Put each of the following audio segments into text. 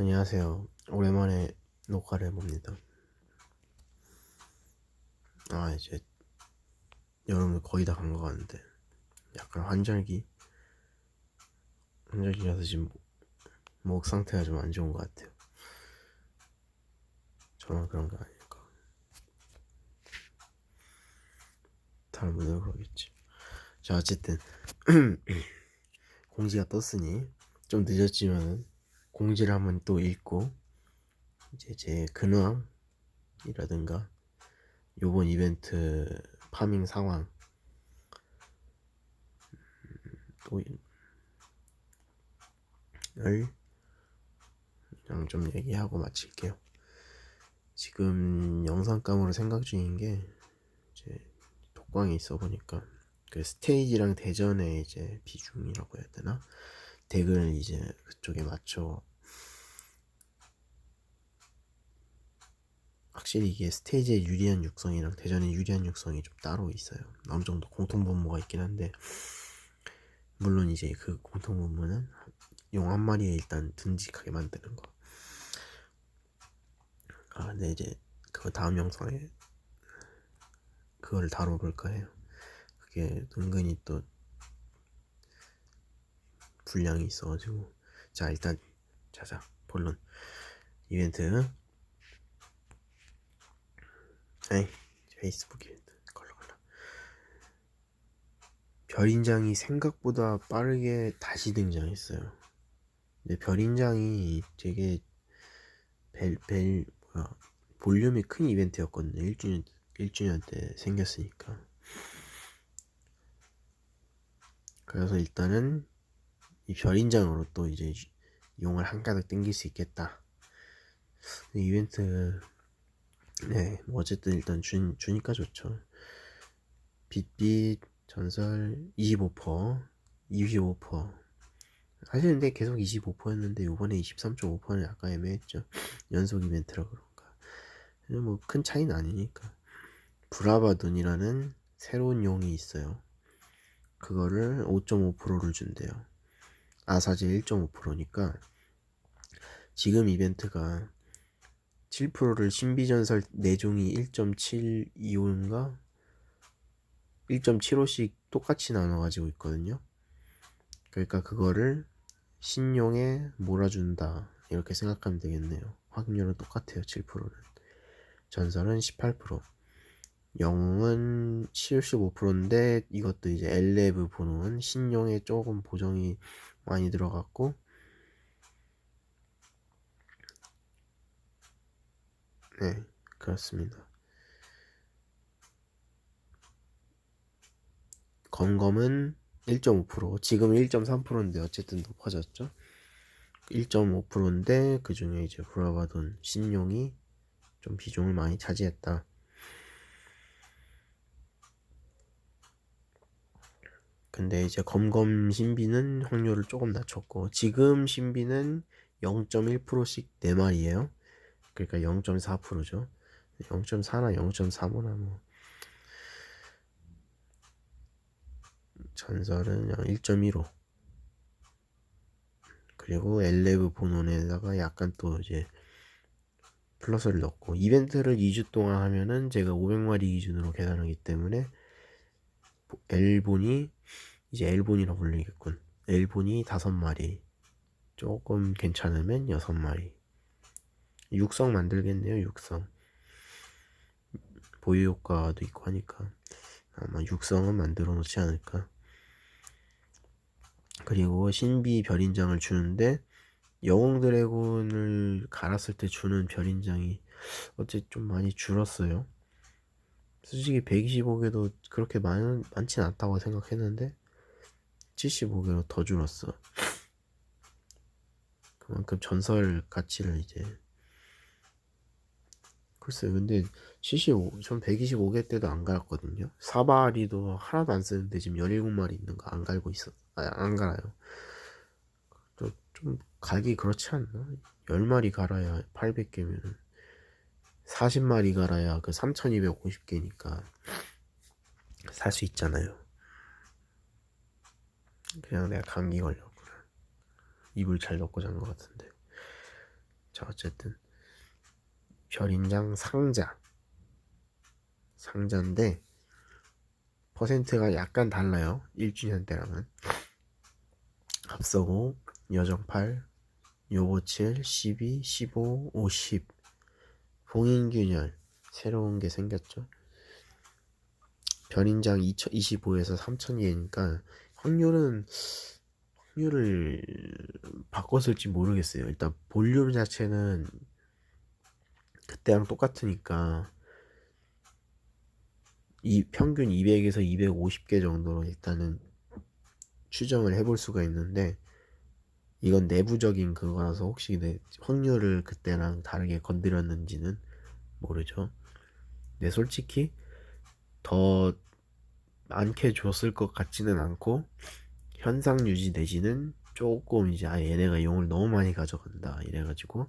안녕하세요. 오랜만에 녹화를 해봅니다. 아, 이제 여름이 거의 다 간 것 같은데 약간 환절기? 환절기라서 지금 목, 목 상태가 좀 안 좋은 것 같아요. 저만 그런 거 아닐까. 다른 분들은 그러겠지. 자, 어쨌든 공지가 떴으니 좀 늦었지만은 공지를 한번 또 읽고 이제 제 근황이라든가 요번 이벤트 파밍 상황 또를 그냥 좀 얘기하고 마칠게요. 지금 영상감으로 생각 중인 게 이제 독광이 있어 보니까 그 스테이지랑 대전의 이제 비중이라고 해야 되나 덱을 이제 그쪽에 맞춰 확실히 이게 스테이지의 유리한 육성이랑 대전의 유리한 육성이 좀 따로 있어요. 어느 정도 공통 분모가 있긴 한데 물론 이제 그 공통 분모는 용 한 마리에 일단 듬직하게 만드는 거. 아, 근데 이제 그 다음 영상에 그거를 다뤄볼까 해요. 그게 은근히 또 분량이 있어가지고 자 일단 자자 본론 이벤트 에이 페이스북 이벤트 걸러 걸러 별인장이 생각보다 빠르게 다시 등장했어요. 근데 별인장이 되게 벨, 벨, 뭐야, 볼륨이 큰 이벤트였거든요. 1주년, 1주년 때 생겼으니까. 그래서 일단은 이 별인장으로 또 이제 용을 한가득 땡길 수 있겠다. 이벤트 네, 뭐 어쨌든 일단 주, 주니까 좋죠. 빛빛 전설 25% 25% 사실 근데 계속 25%였는데 요번에 23.5%는 약간 애매했죠. 연속 이벤트라 그런가. 뭐 큰 차이는 아니니까. 브라바돈이라는 새로운 용이 있어요. 그거를 5.5%를 준대요. 아사제 1.5%니까 지금 이벤트가 7%를 신비전설 4종이 1.725인가 1.75씩 똑같이 나눠가지고 있거든요. 그러니까 그거를 신용에 몰아준다 이렇게 생각하면 되겠네요. 확률은 똑같아요. 7%는 전설은 18% 영웅은 75%인데 이것도 이제 엘레브 보는 신용에 조금 보정이 많이 들어갔고 네 그렇습니다. 검검은 1.5% 지금 1.3%인데 어쨌든 높아졌죠? 1.5%인데 그 중에 이제 브라바돈 신용이 좀 비중을 많이 차지했다. 근데 이제 검검 신비는 확률을 조금 낮췄고 지금 신비는 0.1%씩 4마리에요 그러니까 0.4%죠 0.4나 0.35나 뭐 전설은 1.15 그리고 엘레브 본원에다가 약간 또 이제 플러스를 넣고 이벤트를 2주 동안 하면은 제가 500마리 기준으로 계산하기 때문에 엘본이 이제 엘본이라 불리겠군. 엘본이 다섯 마리. 조금 괜찮으면 여섯 마리. 육성 만들겠네요, 육성. 보유 효과도 있고 하니까 아마 육성은 만들어 놓지 않을까. 그리고 신비 별인장을 주는데 영웅 드래곤을 갈았을 때 주는 별인장이 어째 좀 많이 줄었어요. 솔직히 125개도 그렇게 많, 많진 않다고 생각했는데 75개로 더 줄었어. 그만큼 전설 가치를 이제 글쎄 근데 75, 전 125개 때도 안 갈았거든요. 사바리도 하나도 안 쓰는데 지금 17마리 있는 거 안 갈고 있어. 아, 안 갈아요. 좀 갈기 그렇지 않나? 10마리 갈아야 800개면은 40마리 갈아야 그 3250개니까 살 수 있잖아요. 그냥 내가 감기 걸렸구나. 입을 잘 덮고 잔 것 같은데. 자 어쨌든 별인장 상자. 상자인데 퍼센트가 약간 달라요. 1주년 때랑은. 앞서고 여정팔 요보칠 12 15 50 봉인균열. 새로운 게 생겼죠. 별인장 2025에서 3000개니까 확률은 확률을 바꿨을지 모르겠어요. 일단 볼륨 자체는 그때랑 똑같으니까 이 평균 200에서 250개 정도로 일단은 추정을 해볼 수가 있는데 이건 내부적인 그거라서 혹시 내 확률을 그때랑 다르게 건드렸는지는 모르죠. 근데 솔직히 더 많게 줬을 것 같지는 않고 현상 유지 내지는 조금 이제 아 얘네가 용을 너무 많이 가져간다 이래가지고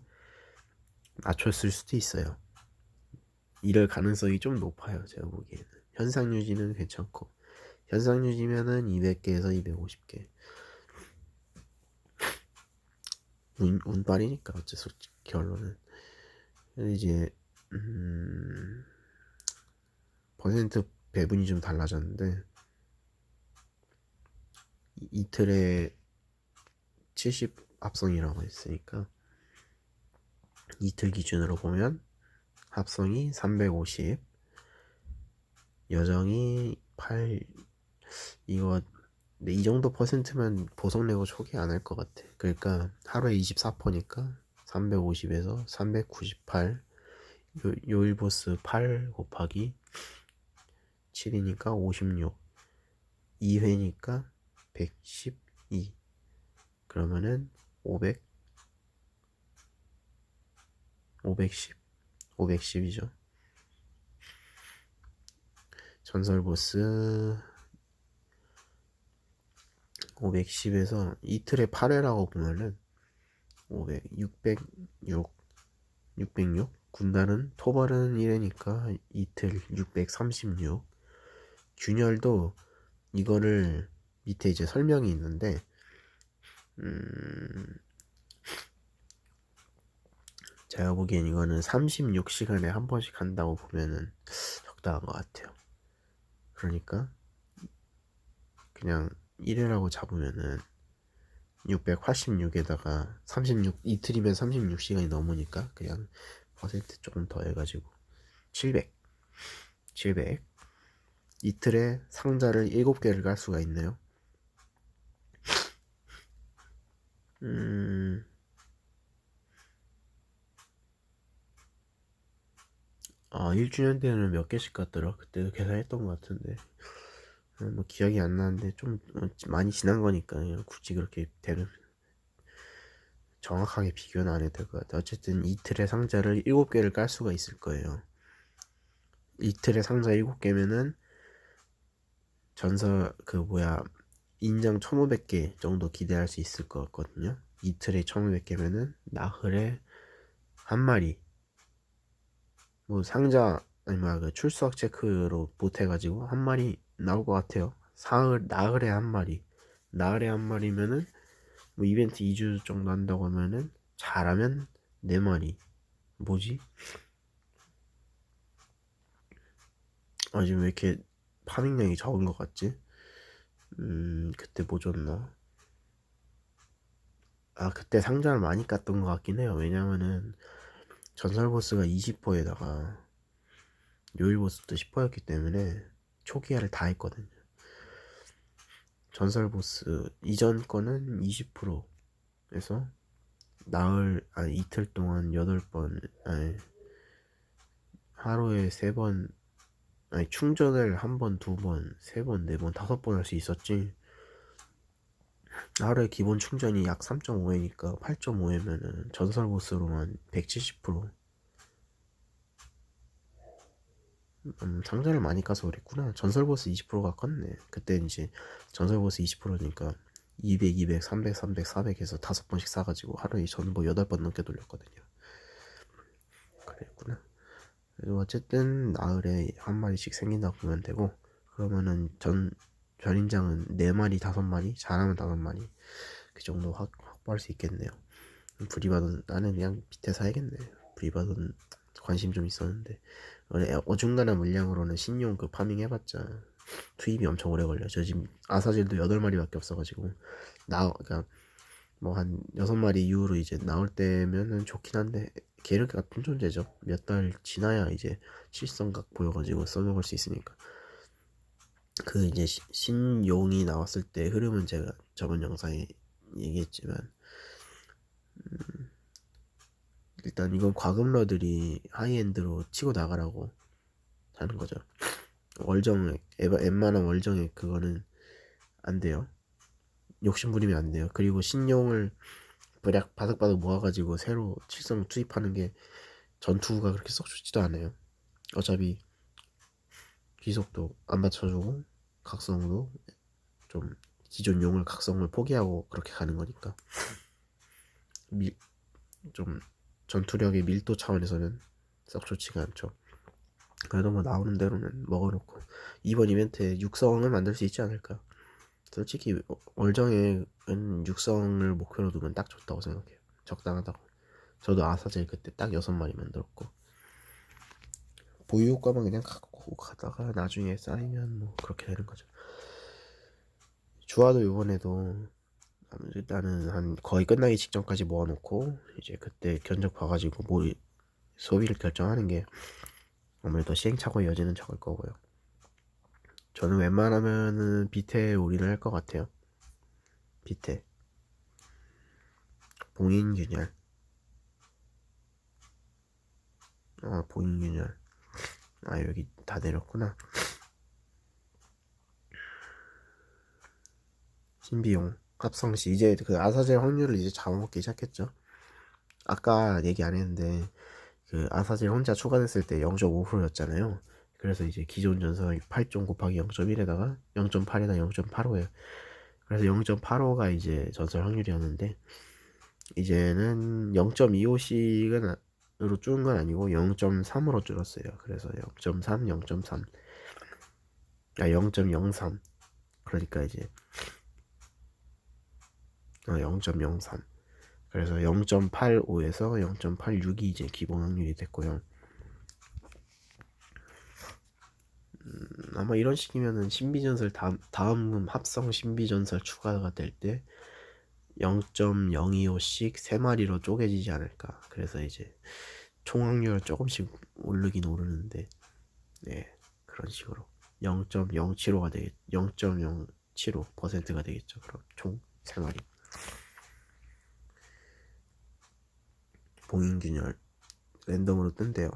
낮췄을 수도 있어요. 이럴 가능성이 좀 높아요 제가 보기에는. 현상 유지는 괜찮고. 현상 유지면은 200개에서 250개. 운, 운빨이니까 수 없지 결론은. 이제 음... 퍼센트 배분이 좀 달라졌는데 이- 이틀에 70 합성이라고 했으니까 이틀 기준으로 보면 합성이 350 여정이 8 이거 근데 이 정도 퍼센트면 보석 내고 초기 안 할 것 같아. 그러니까 하루에 24%니까 350에서 398 요, 요일보스 8 곱하기 7이니까 56 2회니까 112 그러면은 500 510 510이죠. 전설 보스 510에서 이틀에 8회라고 보면은 500 606 606 군단은 토벌은 1회니까 이틀 636 균열도 이거를 밑에 이제 설명이 있는데 음 제가 보기엔 이거는 36시간에 한 번씩 한다고 보면은 적당한 것 같아요. 그러니까 그냥 1회라고 잡으면은 686에다가 36 이틀이면 36시간이 넘으니까 그냥 퍼센트 조금 더 해가지고 700 700 이틀에 상자를 7개를 깔 수가 있네요. 음, 아, 1주년 때는 몇 개씩 갔더라? 그때도 계산했던 것 같은데. 어, 뭐 기억이 안 나는데 좀 어, 많이 지난 거니까 굳이 그렇게 되는 정확하게 비교는 안 해도 될 것 같아. 어쨌든 이틀에 상자를 7개를 깔 수가 있을 거예요. 이틀에 상자 7개면은 전설 그 뭐야 인장 1500개 정도 기대할 수 있을 것 같거든요. 이틀에 1500개면은 나흘에 한 마리 뭐 상자 아니 뭐야 그 출석 체크로 못해가지고 한 마리 나올 것 같아요. 사흘 나흘에 한 마리 나흘에 한 마리면은 뭐 이벤트 2주 정도 한다고 하면은 잘하면 네 마리 뭐지? 아 지금 왜 이렇게 파밍량이 적은 것 같지? 음 그때 뭐 줬나? 아 그때 상자를 많이 깠던 것 같긴 해요. 왜냐면은 전설 보스가 20%에다가 요일 보스도 10%였기 때문에 초기화를 다 했거든요. 전설 보스 이전 거는 20%에서 나흘 아니 이틀 동안 8번 아니 하루에 3번 아니 충전을 한 번, 두 번, 세 번, 네 번, 다섯 번 할 수 있었지. 하루에 기본 충전이 약 3.5회니까 8.5회면은 전설 보스로만 170% 음, 상자를 많이 까서 그랬구나. 전설 보스 20%가 컸네. 그때 이제 전설 보스 20%니까 200, 200, 300, 300, 400 해서 다섯 번씩 사가지고 하루에 전부 여덟 번 넘게 돌렸거든요. 그랬구나. 그리고 어쨌든 나흘에 한 마리씩 생긴다고 보면 되고 그러면은 전 별인장은 네 마리 다섯 마리 잘하면 다섯 마리 그 정도 확, 확보할 수 있겠네요. 브리바돈 나는 그냥 밑에 사야겠네. 브리바돈 관심 좀 있었는데 어중간한 물량으로는 신용 그 파밍 해봤자 투입이 엄청 오래 걸려. 저 지금 아사질도 8마리밖에 없어가지고 나 그러니까 뭐 한 6마리 이후로 이제 나올 때면은 좋긴 한데 게르 같은 존재죠. 몇 달 지나야 이제 실성각 보여가지고 써먹을 수 있으니까. 그 이제 시- 신용이 나왔을 때 흐름은 제가 저번 영상에 얘기했지만 음, 일단 이건 과금러들이 하이엔드로 치고 나가라고 하는 거죠. 월정 에바 웬만한 월정에 그거는 안 돼요. 욕심 부리면 안 돼요. 그리고 신용을 버락 바득바득 모아가지고 새로 칠성 투입하는 게 전투가 그렇게 썩 좋지도 않아요. 어차피 귀속도 안 받쳐주고 각성도 좀 기존 용을 각성을 포기하고 그렇게 가는 거니까 밀, 좀 전투력의 밀도 차원에서는 썩 좋지가 않죠. 그래도 뭐 나오는 대로는 먹어놓고 이번 이벤트에 육성을 만들 수 있지 않을까. 솔직히 월정에는 육성을 목표로 두면 딱 좋다고 생각해요. 적당하다고. 저도 아사젤 그때 딱 여섯 마리 만들었고 보유 효과만 그냥 갖고 가다가 나중에 쌓이면 뭐 그렇게 되는 거죠. 주화도 이번에도 일단은 한 거의 끝나기 직전까지 모아놓고 이제 그때 견적 봐가지고 뭐 소비를 결정하는 게 아무래도 시행착오의 여지는 적을 거고요. 저는 웬만하면은 비태 올인을 할 것 같아요. 비태. 봉인 균열. 아, 봉인 균열. 아, 여기 다 내렸구나. 신비용. 합성시. 이제 그 아사젤 확률을 이제 잡아먹기 시작했죠. 아까 얘기 안 했는데, 그 아사젤 혼자 추가됐을 때 0.5%였잖아요. 그래서 이제 기존 전설 8점 곱하기 0.1에다가 0.8에다 0.85예요. 그래서 0.85가 이제 전설 확률이었는데 이제는 0.25씩은 으로 줄은 건 아니고 0.3으로 줄었어요. 그래서 0.3, 0.3, 아 0.03. 그러니까 이제 어, 0.03. 그래서 0.85에서 0.86이 이제 기본 확률이 됐고요. 아마 이런 식이면은 신비전설 다음 다음 합성 신비전설 추가가 될 때 0.025씩 세 마리로 쪼개지지 않을까. 그래서 이제 총 확률 조금씩 오르긴 오르는데 네 그런 식으로 0.075가 되겠 0.075%가 되겠죠. 그럼 총 세 마리. 봉인균열 랜덤으로 뜬대요.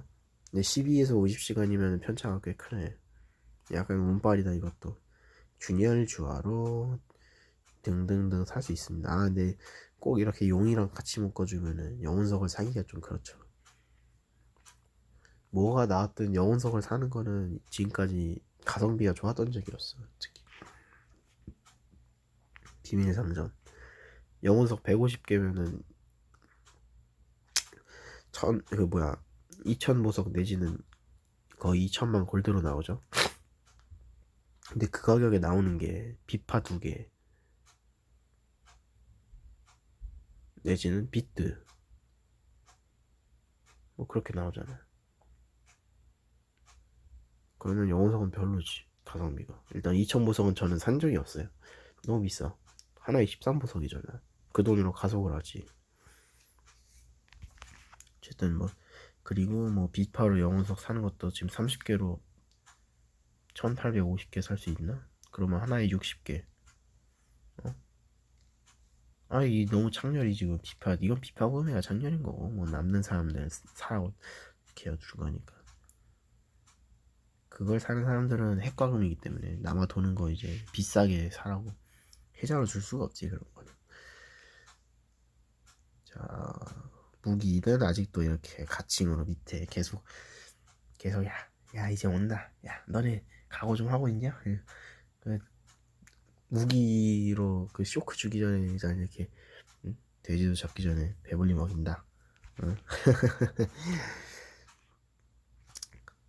근데 12에서 50시간이면 편차가 꽤 크네. 약간 운빨이다 이것도 균열 주화로 등등등 살 수 있습니다. 아 근데 꼭 이렇게 용이랑 같이 묶어주면은 영혼석을 사기가 좀 그렇죠. 뭐가 나왔든 영혼석을 사는 거는 지금까지 가성비가 좋았던 적이 없어 특히. 비밀 상점 영혼석 150개면은 천 그 뭐야 2000 보석 내지는 거의 2천만 골드로 나오죠. 근데 그 가격에 나오는 게 비파 두 개, 내지는 비트. 뭐 그렇게 나오잖아. 그러면 영혼석은 별로지. 가성비가. 일단 2000보석은 저는 산 적이 없어요. 너무 비싸. 하나에 13보석이잖아. 그 돈으로 가속을 하지. 어쨌든 뭐 그리고 뭐 비파로 영혼석 사는 것도 지금 30개로 1850개 살 수 있나? 그러면 하나에 60개. 어? 아, 이 너무 창렬이 지금 비파. 이건 비파 구매가 창렬인 거고, 뭐 남는 사람들 사라고 개어 준 거니까. 그걸 사는 사람들은 핵과금이기 때문에 남아 도는 거 이제 비싸게 사라고 해자로 줄 수가 없지 그런 거는. 자, 무기는 아직도 이렇게 가칭으로 밑에 계속 계속 야, 야 이제 온다. 야, 너네 각오 좀 하고 있냐? 무기로 그 쇼크 주기 전에 일단 이렇게 응? 돼지도 잡기 전에 배불리 먹인다. 응?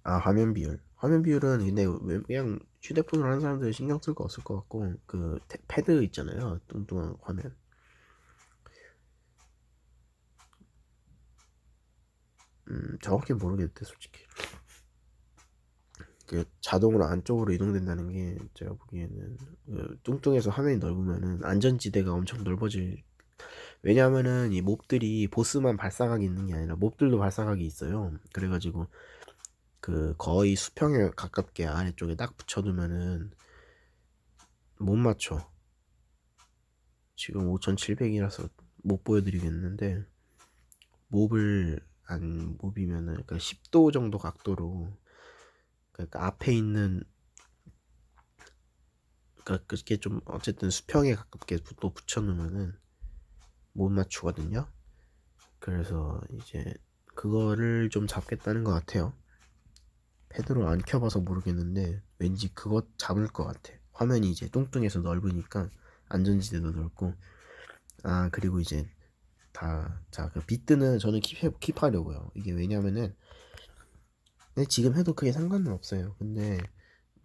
아 화면 비율. 화면 비율은 근데 왜- 그냥 휴대폰으로 하는 사람들 신경 쓸 거 없을 것 같고 그 태- 패드 있잖아요. 뚱뚱한 화면. 음, 정확히 모르겠대 솔직히. 그 자동으로 안쪽으로 이동된다는 게 제가 보기에는 그 뚱뚱해서 화면이 넓으면은 안전지대가 엄청 넓어질 왜냐하면은 이 몹들이 보스만 발사각이 있는 게 아니라 몹들도 발사각이 있어요. 그래가지고 그 거의 수평에 가깝게 아래쪽에 딱 붙여두면은 못 맞춰. 지금 5700이라서 못 보여드리겠는데 몹을 안 몹이면은 그러니까 10도 정도 각도로 그러니까 앞에 있는 그러니까 그게 좀 어쨌든 수평에 가깝게 또 붙여놓으면은 못 맞추거든요. 그래서 이제 그거를 좀 잡겠다는 것 같아요. 패드로 안 켜봐서 모르겠는데 왠지 그것 잡을 것 같아. 화면이 이제 뚱뚱해서 넓으니까 안전지대도 넓고 아 그리고 이제 다 자 그 비트는 저는 킵해 킵하려고요. 이게 왜냐면은 근데 지금 해도 크게 상관은 없어요. 근데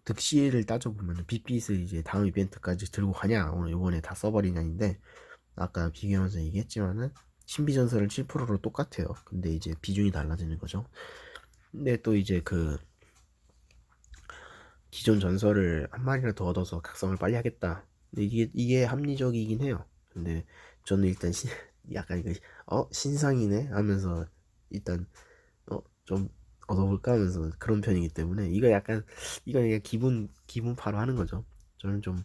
득실을 따져보면 빅빛을 이제 다음 이벤트까지 들고 가냐 오늘 이번에 다 써버리냐인데 아까 비교하면서 얘기했지만은 신비전설은 7%로 똑같아요. 근데 이제 비중이 달라지는 거죠. 근데 또 이제 그 기존 전설을 한 마리를 더 얻어서 각성을 빨리 하겠다. 이게 이게 합리적이긴 해요. 근데 저는 일단 신, 약간 이거 어 신상이네 하면서 일단 어좀 얻어볼까 하면서 그런 편이기 때문에 이거 약간 이거 그냥 기분 기분 파로 하는 거죠. 저는 좀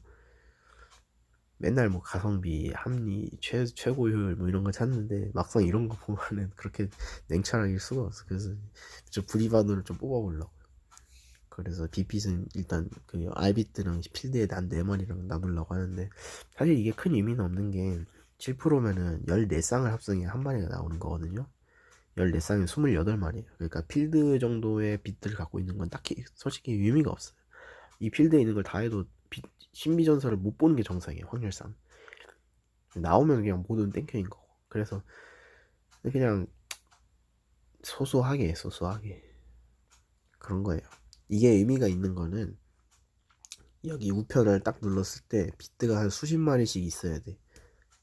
맨날 뭐 가성비, 합리, 최, 최고 효율 뭐 이런 거 찾는데 막상 이런 거 보면은 그렇게 냉철하게 수가 없어. 그래서 저 브리바드를 좀 뽑아보려고요. 그래서 비핏은 일단 그 알비트랑 필드에 난 네 마리랑 나누려고 하는데 사실 이게 큰 의미는 없는 게 7%면은 14쌍을 합성해 한 마리가 나오는 거거든요. 14쌍이 28마리예요. 그러니까 필드 정도의 빛들을 갖고 있는 건 딱히 솔직히 의미가 없어요. 이 필드에 있는 걸 다 해도 빛, 신비전설을 못 보는 게 정상이에요. 확률상. 나오면 그냥 모든 땡큐인 거고. 그래서 그냥 소소하게 소소하게 그런 거예요. 이게 의미가 있는 거는 여기 우편을 딱 눌렀을 때 비트가 한 수십 마리씩 있어야 돼.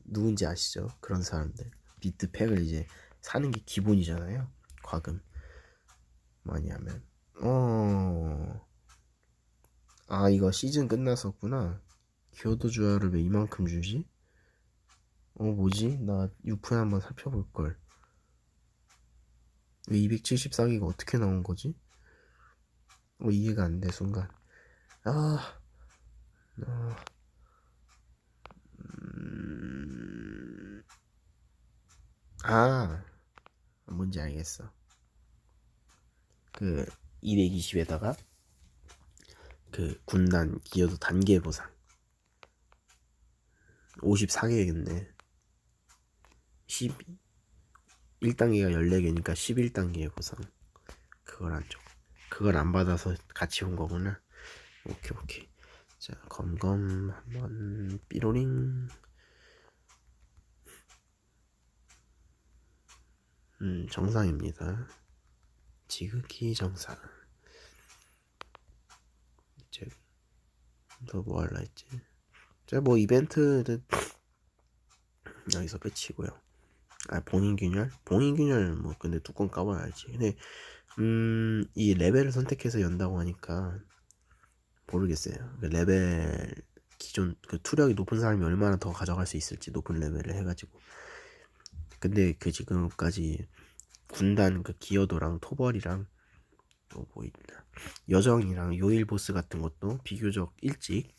누군지 아시죠? 그런 사람들. 비트 팩을 이제 사는 게 기본이잖아요. 과금 많이 하면. 어. 아, 이거 시즌 끝났었구나. 기어도 주화를 왜 이만큼 주지? 어, 뭐지? 나 유프에 한번 살펴볼 걸. 왜 274기가 어떻게 나온 거지? 어, 이해가 안 돼, 순간. 아, 아, 음, 아, 뭔지 알겠어. 그, 220에다가, 그, 군단 기여도 단계 보상. 54개겠네. 10, 1단계가 14개니까 11단계의 보상. 그걸 안 줘. 그걸 안 받아서 같이 온 거구나. 오케이, 오케이. 자, 검검 한번 삐로링. 음, 정상입니다. 지극히 정상. 이제 더뭐 할라 했지? 자, 뭐 이벤트는 여기서 끝이고요. 아, 본인 균열? 본인 균열 뭐 근데 뚜껑 까봐야 알지. 근데 음, 이 레벨을 선택해서 연다고 하니까 모르겠어요. 그 레벨 기존 그 투력이 높은 사람이 얼마나 더 가져갈 수 있을지 높은 레벨을 해가지고. 근데 그 지금까지 군단 그 기어도랑 토벌이랑 또 뭐 있나 여정이랑 요일 보스 같은 것도 비교적 일찍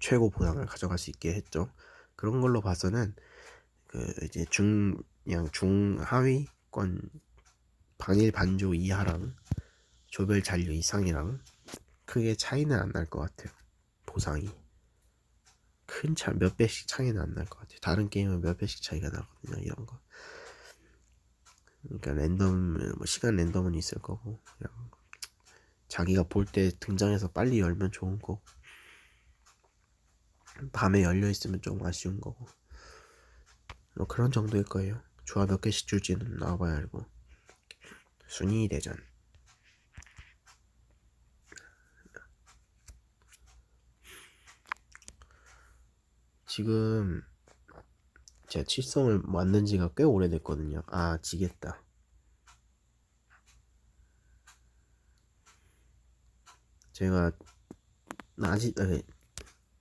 최고 보상을 가져갈 수 있게 했죠. 그런 걸로 봐서는 그 이제 중 그냥 중하위권 반일 반조 이하랑 조별 잔류 이상이랑 크게 차이는 안 날 것 같아요. 보상이 큰 차 몇 배씩 차이는 안 날 것 같아요. 다른 게임은 몇 배씩 차이가 나거든요. 이런 거. 그러니까 랜덤 뭐 시간 랜덤은 있을 거고 그냥 자기가 볼 때 등장해서 빨리 열면 좋은 거고 밤에 열려 있으면 좀 아쉬운 거고 뭐 그런 정도일 거예요. 조합 몇 개씩 줄지는 나와봐야 알고. 순위 대전 지금 제가 칠성을 맞는 지가 꽤 오래됐거든요. 아, 지겠다. 제가 아직 아, 네.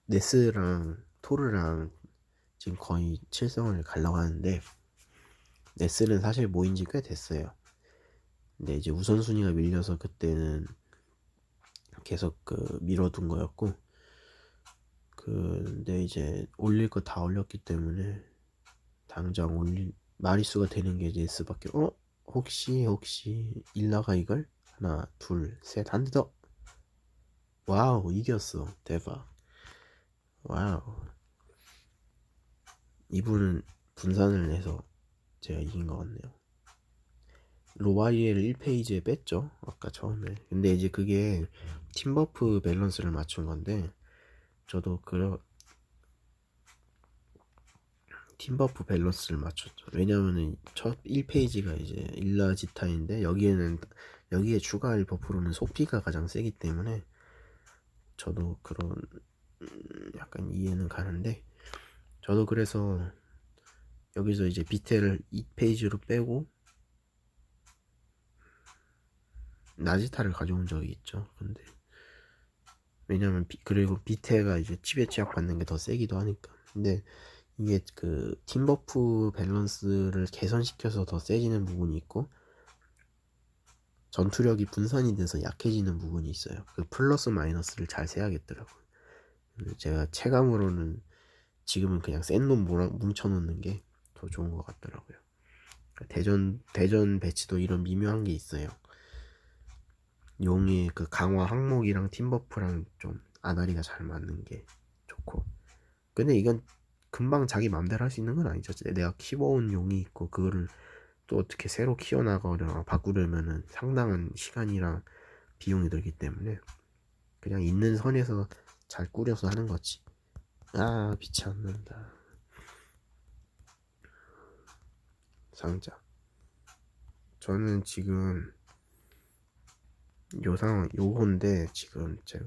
네스랑 토르랑 지금 거의 칠성을 갈라고 하는데 네스는 사실 모인 지 꽤 됐어요. 근데 이제 우선순위가 밀려서 그때는 계속 그 밀어둔 거였고 근데 이제 올릴 거 다 올렸기 때문에 당장 올릴 마리수가 되는 게 네스밖에. 어? 혹시 혹시 일라가 이걸? 하나 둘셋한 대 더. 와우 이겼어. 대박. 와우. 이분은 분산을 해서 제가 이긴 것 같네요. 로바리에를 1페이지에 뺐죠? 아까 처음에. 근데 이제 그게 팀버프 밸런스를 맞춘 건데 저도 그런 팀버프 밸런스를 맞췄죠 왜냐면은 첫 1페이지가 이제 일라지타인데 여기에는 여기에 추가할 버프로는 소피가 가장 세기 때문에 저도 그런 음, 약간 이해는 가는데 저도 그래서 여기서 이제 비테를 2페이지로 빼고 나지타를 가져온 적이 있죠. 근데 왜냐면 비, 그리고 비테가 이제 칩에 취약 받는 게 더 세기도 하니까. 근데 이게 그 팀버프 밸런스를 개선시켜서 더 세지는 부분이 있고 전투력이 분산이 돼서 약해지는 부분이 있어요. 그 플러스 마이너스를 잘 세야겠더라고요. 제가 체감으로는 지금은 그냥 센놈 뭉쳐놓는 게 더 좋은 것 같더라고요. 그러니까 대전 대전 배치도 이런 미묘한 게 있어요. 용의 그 강화 항목이랑 팀 버프랑 좀 아다리가 잘 맞는 게 좋고. 근데 이건 금방 자기 맘대로 할 수 있는 건 아니죠. 내가 키워온 용이 있고 그거를 또 어떻게 새로 키워나가거나 바꾸려면은 상당한 시간이랑 비용이 들기 때문에 그냥 있는 선에서 잘 꾸려서 하는 거지. 아, 빛이 안 난다. 상자. 저는 지금 요 상황 요건데 지금 제가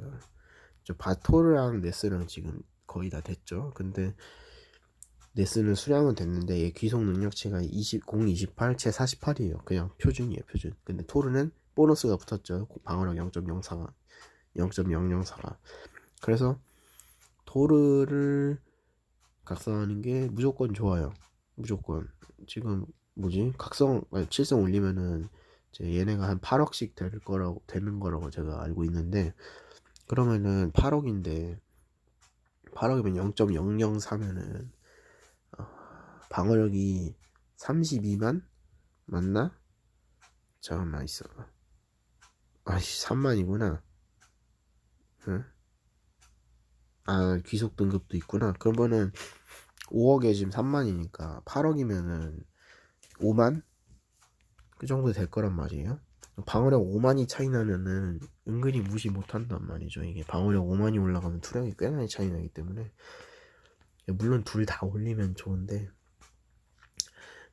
저 바토르랑 네스랑 지금 거의 다 됐죠. 근데 네스는 수량은 됐는데 얘 귀속 능력치가 20, 0, 28, 채 48이에요. 그냥 표준이에요, 표준. 근데 토르는 보너스가 붙었죠. 방어력 0.04가 0.004가. 그래서 토르를 각성하는 게 무조건 좋아요. 무조건. 지금 뭐지? 각성 아니, 칠성 올리면은 이제 얘네가 한 8억씩 될 거라고 되는 거라고 제가 알고 있는데 그러면은 8억인데 8억이면 0.004면은 어, 방어력이 32만 맞나? 잠깐만 있어. 아씨 3만이구나. 응? 아 귀속 등급도 있구나. 그러면은 5억에 지금 3만이니까 8억이면은 5만 그 정도 될 거란 말이에요. 방어력 5만이 차이 나면은 은근히 무시 못한단 말이죠. 이게 방어력 5만이 올라가면 투력이 꽤 많이 차이 나기 때문에 물론 둘 다 올리면 좋은데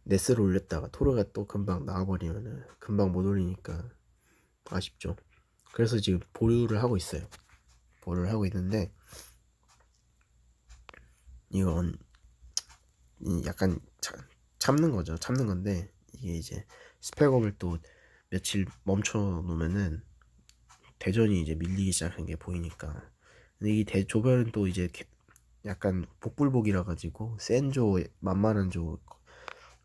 네스를 올렸다가 토르가 또 금방 나와버리면은 금방 못 올리니까 아쉽죠. 그래서 지금 보류를 하고 있어요. 보류를 하고 있는데 이건 약간 참는 거죠. 참는 건데 이게 이제 스펙업을 또 며칠 멈춰 놓으면은 대전이 이제 밀리기 시작한 게 보이니까 근데 이 대 조별은 또 이제 약간 복불복이라 가지고 센 조 만만한 조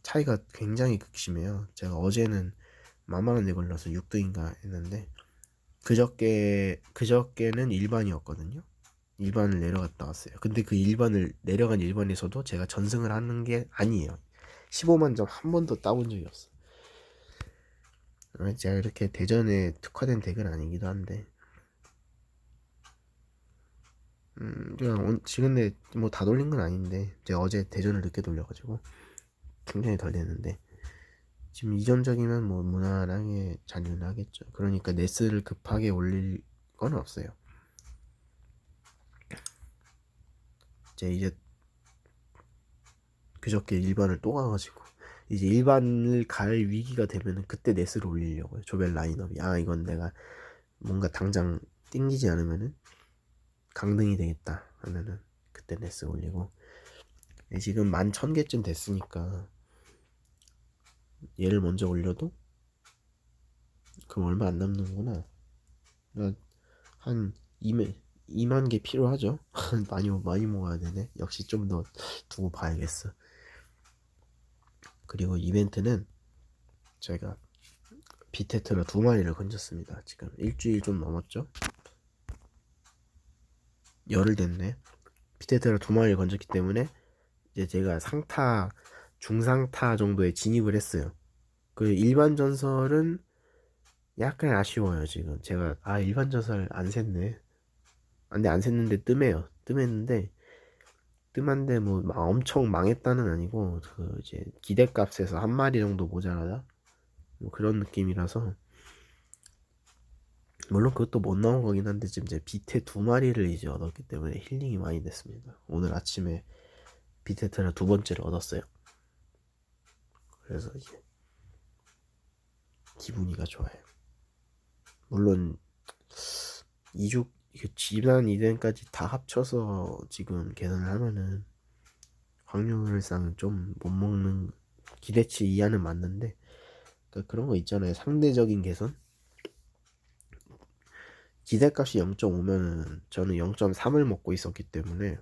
차이가 굉장히 극심해요. 제가 어제는 만만한 애 걸려서 6등인가 했는데 그저께 그저께는 일반이었거든요. 일반을 내려갔다 왔어요. 근데 그 일반을 내려간 일반에서도 제가 전승을 하는 게 아니에요. 15만 점 한 번도 따본 적이 없어. 어, 제가 이렇게 대전에 특화된 덱은 아니기도 한데, 음, 그냥 지금 내뭐다 돌린 건 아닌데, 제가 어제 대전을 늦게 돌려가지고 굉장히 덜 됐는데, 지금 이전적이면 뭐 무난하게 잔류하겠죠. 그러니까 네스를 급하게 올릴 건 없어요. 이제 이제 그저께 일반을 또 가가지고 이제 일반을 갈 위기가 되면 그때 넷을 올리려고요. 조별 라인업이 아 이건 내가 뭔가 당장 띵기지 않으면은 강등이 되겠다 하면은 그때 넷을 올리고 지금 만 천 개쯤 됐으니까 얘를 먼저 올려도 그럼 얼마 안 남는구나. 그러니까 한 2만 2만 개 필요하죠. 많이 많이 모아야 되네. 역시 좀 더 두고 봐야겠어. 그리고 이벤트는 저희가 비테트라 두 마리를 건졌습니다. 지금 일주일 좀 넘었죠? 열흘 됐네. 비테트라 두 마리를 건졌기 때문에 이제 제가 상타 중상타 정도에 진입을 했어요. 그 일반 전설은 약간 아쉬워요 지금 제가 아 일반 전설 안 샜네. 근데 안 샜는데 뜸해요. 뜸했는데 뜸한데 뭐막 엄청 망했다는 아니고 그 이제 기대값에서 한 마리 정도 모자라다 뭐 그런 느낌이라서 물론 그것도 못 나온 거긴 한데 지금 이제 비테 두 마리를 이제 얻었기 때문에 힐링이 많이 됐습니다. 오늘 아침에 비테트라 두 번째를 얻었어요. 그래서 이제 기분이가 좋아요. 물론 이죽 이게 지난 이den까지 다 합쳐서 지금 계산을 하면은 확률상은 좀못 먹는 기대치 이하는 맞는데 그러니까 그런 거 있잖아요. 상대적인 개선. 기대값이 0.5면은 저는 0.3을 먹고 있었기 때문에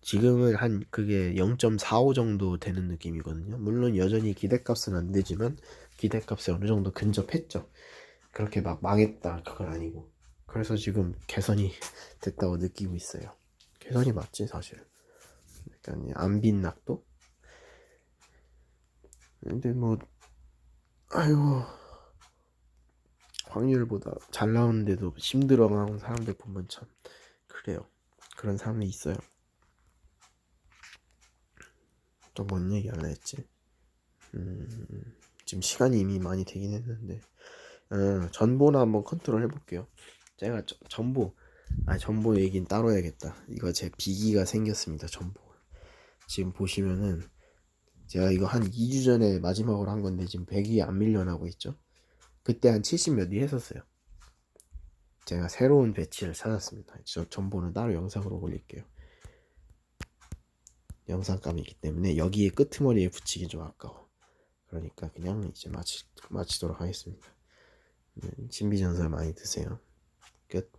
지금은 한 그게 0.45 정도 되는 느낌이거든요. 물론 여전히 기대값은 안 되지만 기대값에 어느 정도 근접했죠. 그렇게 막 망했다 그건 아니고. 그래서 지금 개선이 됐다고 느끼고 있어요. 개선이 맞지 사실. 약간 안 빈 낙도. 근데 뭐 아이고 확률보다 잘 나오는데도 힘들어하는 사람들 보면 참 그래요. 그런 사람이 있어요. 또 뭔 얘기 할라 했지? 음, 지금 시간이 이미 많이 되긴 했는데 어, 전보나 한번 컨트롤 해볼게요. 제가 저, 전보 아 전보 얘긴 따로 해야겠다. 이거 제 비기가 생겼습니다. 전보. 지금 보시면은 제가 이거 한 2주 전에 마지막으로 한 건데 지금 100이 안 밀려나고 있죠. 그때 한 70몇위 했었어요. 제가 새로운 배치를 찾았습니다. 저 전보는 따로 영상으로 올릴게요. 영상감이기 때문에 여기에 끄트머리에 붙이기 좀 아까워. 그러니까 그냥 이제 마치, 마치도록 하겠습니다. 네, 신비전설 많이 드세요. 끝.